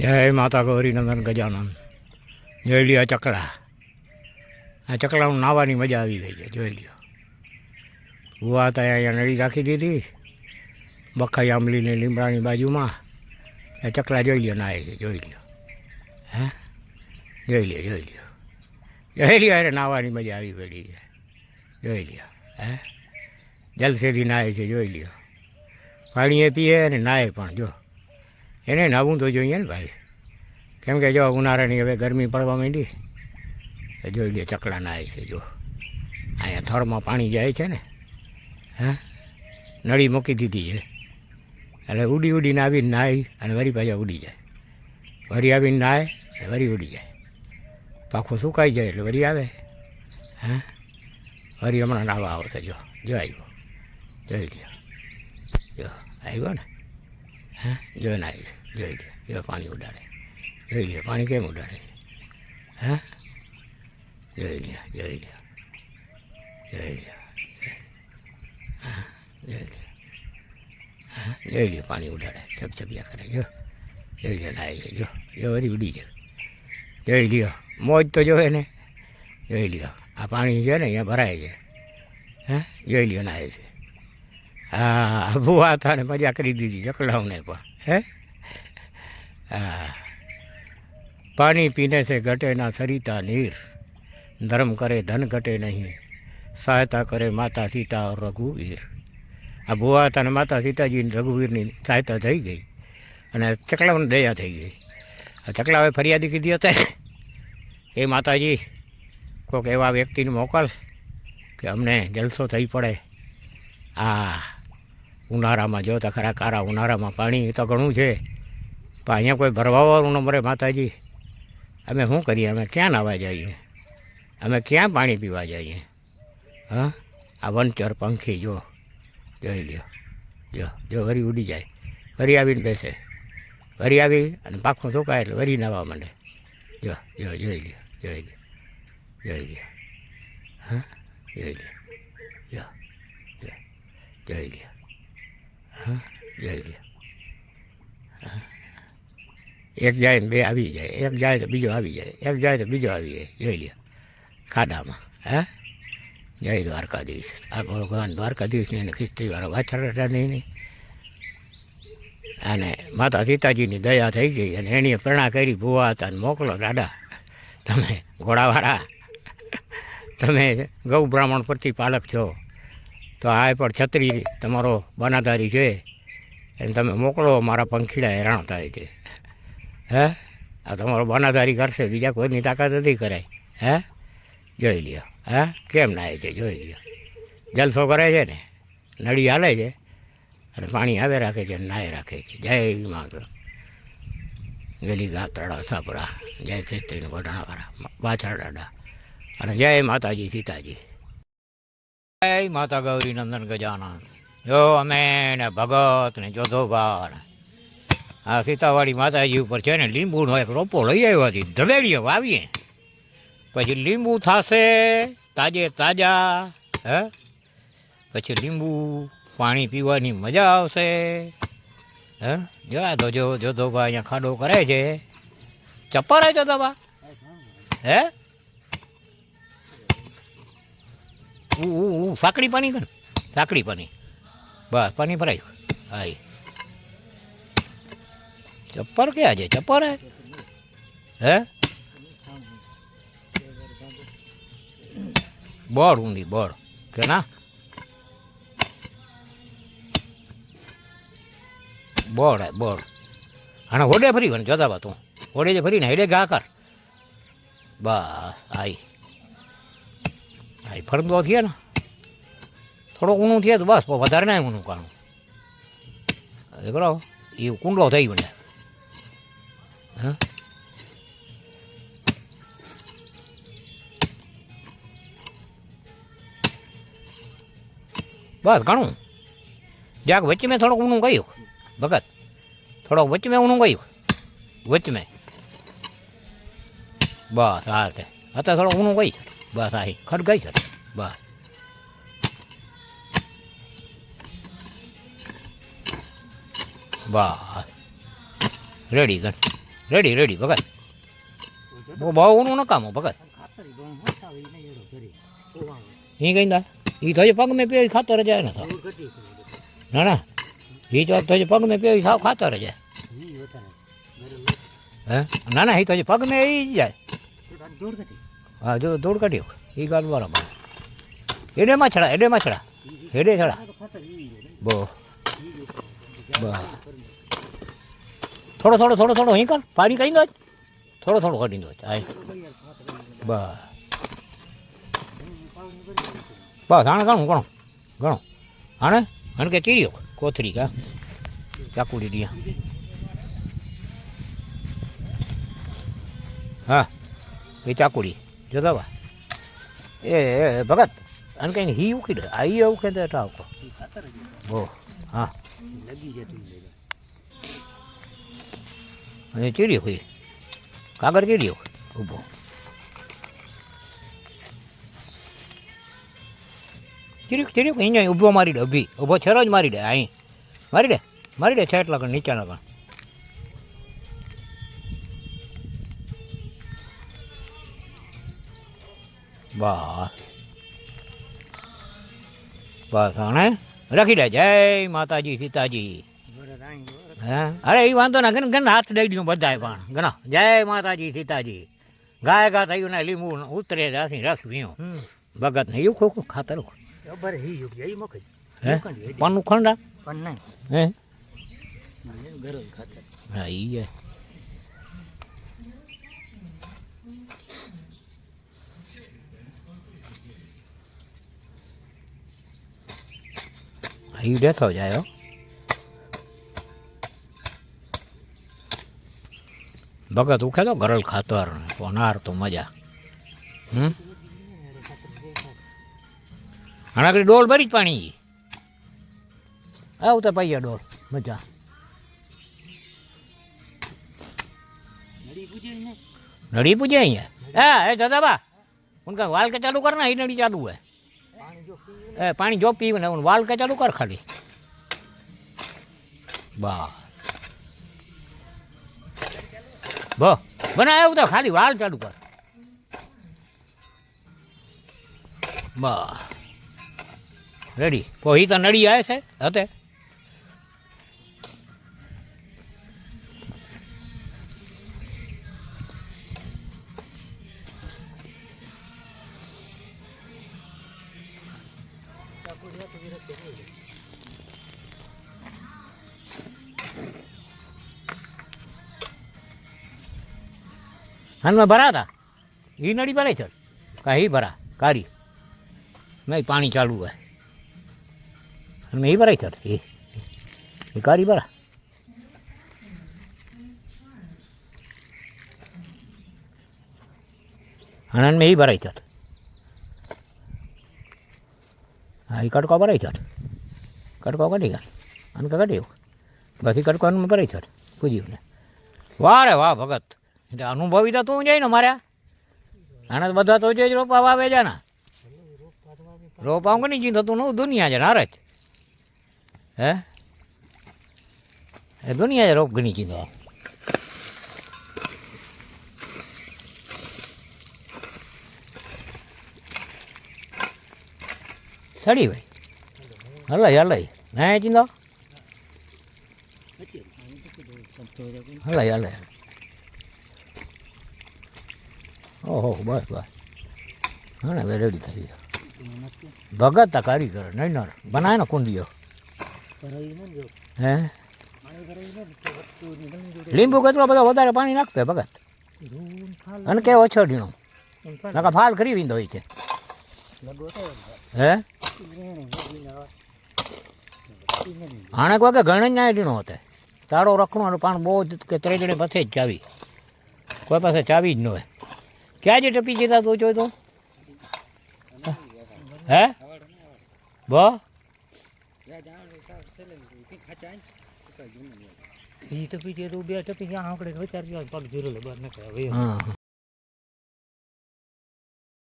જય માતા ગૌરી નંદન ગજાનંદ જોઈ લ્યો આ ચકડા આ ચકડાનું નાવાની મજા આવી ગઈ છે જોઈ લ્યો ગુવા હતા અહીંયા નળી રાખી દીધી બખાઈ આંબલીને લીમડાની બાજુમાં આ ચકડા જોઈ લ્યો નાહે છે જોઈ લ્યો હે જોઈ લ્યો જોઈ લ્યો જોઈ લ્યો અરે નાવાની મજા આવી પડી છે જોઈ લ્યો હે જલસેથી નાહે છે જોઈ લ્યો પાણીએ પીએ અને નાહે પણ જો એને નાવું તો જોઈએ ને ભાઈ. કેમ કે જો ઉનાળાની હવે ગરમી પડવા માંડી એ જોઈ લે ચકલા નાય છે, જો. અહીંયા થળમાં પાણી જાય છે ને, હા? નળી મૂકી દીધી છે. એટલે ઉડી ઉડીને આવીને નાહી અને વરી પાછા ઉડી જાય. વરી આવીને નાહે વરી ઉડી જાય. પાખું સુકાઈ જાય એટલે વરી આવે, હા? વરી હમણાં નાવા આવશે, જો. જો આવ્યો. જોઈ લો જો, આવ્યો ને. હા? જો ને આવ્યો જોઈ લે. જો પાણી ઉડાડે. જોઈ લ્યો પાણી કેમ ઉડાડે? હે? જોઈ લે. જોઈ લે. જોઈ હા? જોઈ લે. હા? જોઈ લ્યો પાણી ઉડાડે. છપ છપિયા કરે. જો. જોઈ લે નાઈ લે જો. જો વળી ઉડી જાય જોઈ લ્યો. મોજ તો જોવે ને. જોઈ લ્યો. આ પાણી છે ને, અહીંયા ભરાય છે. હા? જોઈ લ્યો નાય છે. હા ભૂવા થાણે મજા કરી દીધી ચકલાઓને પણ, હે? હા. પાણી પીને છે ઘટે ના સરિતા નીર, ધર્મ કરે ધન ઘટે નહીં, સહાયતા કરે માતા સીતા રઘુવીર. આ ભુવા હતાને માતા સીતાજીની રઘુવીરની સહાયતા થઈ ગઈ અને ચકલાઓને દયા થઈ ગઈ. આ ચકલાઓએ ફરિયાદી કીધી હતા એ માતાજી કોઈક એવા વ્યક્તિને મોકલ કે અમને જલસો થઈ પડે. આ ઉનાળામાં જો તો ખરા કારા ઉનાળામાં પાણી તો ઘણું છે. પણ અહીંયા કોઈ ભરવાવાળું ન મળે માતાજી. અમે શું કરીએ? અમે ક્યાં નાવા જઈએ? અમે ક્યાં પાણી પીવા જઈએ? હા? આ વનચર પંખી જો. જોઈ લ્યો. જો જો વરી ઉડી જાય. વરી આવીને બેસે. વરી આવી અને પાખું સુકાય એટલે વરી નાવા માંડે. જો જો, જોઈ લ્યો જોઈ લ્યો જોઈ લ્યો. હા? જોઈ લ્યો. જો, જોઈ લ્યો. હા? જોઈ લ્યો એક જાય ને બે આવી જાય. એક જાય તો બીજો આવી જાય. એક જાય તો બીજો આવી જાય. જોઈ લે ખાડામાં. હે? જય દ્વારકાધીશ. આ ભગવાન દ્વારકાધીશને એને ખિસ્ત્રીવાળા વાછરડા નહીં નહીં અને માતા સીતાજીની દયા થઈ ગઈ અને એણીએ પ્રણા કરી, ભૂવા હતા અને મોકલો દાદા. તમે ઘોડાવાળા. તમે ગૌ બ્રાહ્મણ પરથી પાલક છો. તો આ પણ છત્રી તમારો બનાધારી છે. એને તમે મોકલો, મારા પંખીડા હેરાણ થાય છે. હે? આ તમારો બનાધારી કરશે, બીજા કોઈની તાકાત નથી કરાય. હે? જોઈ લ્યો. હે? કેમ નાય છે? જોઈ લ્યો. જલસો કરે છે ને? નળી હાલે છે? અને પાણી આવે રાખે છે નાય રાખે છે. જય માતા ગેલી ગાતડા સાપરા. જય ખેતરીને વઢણાવાળા બાછા દાડા અને જય માતાજી, સીતાજી. જય માતા ગૌરી નંદન ગજાનંદ જો અમે ને ભગત ને જોધોબા ને આ સીતાવાળી માતાજી ઉપર છે ને લીંબુનો એક રોપો લઈ આવ્યો હતી ધવેડીએ વાવીએ. પછી લીંબુ થશે તાજે તાજા, હે? પછી લીંબુ પાણી પીવાની મજા આવશે, હે? જોયા તો જો જોધોભા અહીંયા ખાડો કરે છે. ચપ્પર હે જોધોબા હે? ઉ સાંકડી પાણી કર સાંકડી પાણી બસ પાણી ભરાય હા ચપ્પર ક્યાં છે ચપ્પર હે હે બળ ઊંધી બળ કે ના બળ હે બળ અને હોડે ફરી ગયો જોતા બા તું હોડે જે ફરીને હેડે ઘા કર બસ આઈ આઈ ફરંદો થયા ને. થોડુંક ઊનું થયા તો બસ વધારે ના ઊનું કાણું. બરાબર એ કુંડો થઈ મને હા? બસ, ઘણું. જાક વચ્ચે મેં થોડુંક ઊનું ગયું ભગત, થોડોક વચ્ચે મેં ઊનું ગયું વચ્ચે મેં. બસ હા તે. અત્યારે થોડોક ઊનું છે બસ, આ ખડગાઈ ગઈ છે બસ. બસ. રેડી ગણ રેડી રેડી, ભગત. બહુ ઊનું નકામો ભગત. એ કઈ ના એ હજી પગ મેં પીવી ખાતર જાય ને ના ના. એ તો હજી પગ મેં પીવી સાવ ખાતર જાય હે? ના ના એ તો પગ મેં એ જાય હા, જો દોડ કાઢ્યો. એ ગાલ બરાબર એડે માછડા એડે માછડા. હેડે છડા બો. થોડો થોડો થોડો થોડો અહીં કર. પાણી કઈ દો થોડો થોડો કાઢી દો હા બસ બસ આને ઘણું ઘણું ઘણું આને આને કે ચીર્યો? કોથરી કા? ચાકુડી દિયા હા. એ ચાકુડી. બા એ ભગત અને કઈ હી ઉખી દે આ ઈ ઉખે તો ટાવકો ઓ હા અને ચીડ્યો કોઈ કાગળ હોય ઊભો ચીડ્યો ચીડ્યો અહીંયા ઊભો મારી દે ઊભી ઊભો છેરો જ મારી દે અહીં મારી દે મારી દે છેટ લગન નીચાના લગન બસ બસ આને રાખી દે. જય માતાજી સીતાજી. હે? અરે એ વાંધો ના ઘણ ઘન હાથ દઈ દીધું બધાએ પણ. ઘણા જય માતાજી સીતાજી. ગાય ગા થયું ને લીંબુ ઉતરે જાસી રસ પીવું ભગત ને એવું ખોખું ખાતર પાનું ખંડા હે? હા એ જાય 유리에 터져요. ભગત ઉખેલો ગરળ ખાતર પોનાર તો મજા હમ હણાકડી ડોલ ભરી જ પાણી આવતા પાઈએ ડોલ મજા નડી પૂજે અહીંયા હા એ દાદા બા ઉનકા વાલ કે ચાલુ કરના એ નડી ચાલુ હે એ, પાણી જો પીવું ને વાલ કે ચાલુ કર ખાલી. બા. બ બનાય એવું તો ખાલી વાલ ચાલુ કર. બા. રેડી. કોઈ તો નડી આવે છે, હતે. હાલમાં ભરા હતા એ નડી ભરાય છે? કા એ ભરા, કારી. નહીં, પાણી ચાલુ હોય. અને એ ભરાય છે? એ કારી ભરા. હણન એ ભરાય છે? હા એ કટકો ભરાય છે? કટકો કાઢી ગયા. અને કાઢી બધી કટકો ભરાય છે? પૂજ્યું ને. વારે વાહ, ભગત. એટલે અનુભવી તો તું જાય ને મારે. આને બધા તો જ રોપા વાવે છે ને. રોપા હું નહીં થતું નું દુનિયા છે હારે જ. હે? એ દુનિયા છે રોપ ગણી ચીંધો સડી ભાઈ. હલાય હલાય. ના ચીંધો. હલાય હલાય. ઓહો, બસ બસ. હા હવે રેડી થઈ ગયો. ભગત કારીગર નહીં નર બનાય ને કુંડીઓ. હે? લીંબુ કચરો બધો વધારે પાણી નાખતો ભગત. અને કે ઓછો ઢીણો. નકા ફાલ કરી વિંદો હોય છે હે? કહો કે ઘણે ન્યાય ઢીણો હતો. તાળો રખણો પાણ બહુ જ કે ત્રેજણે પાસે જ ચાવી. કોઈ પાસે ચાવી જ ન હોય. ક્યાં જે ટપી જતા તો જોઈ તો? હે? બો? ટપી તો પીછે તો બે ટપી ગયા આંકડે વિચાર ગયો પગ જીરો લે બહાર નીકળે હા.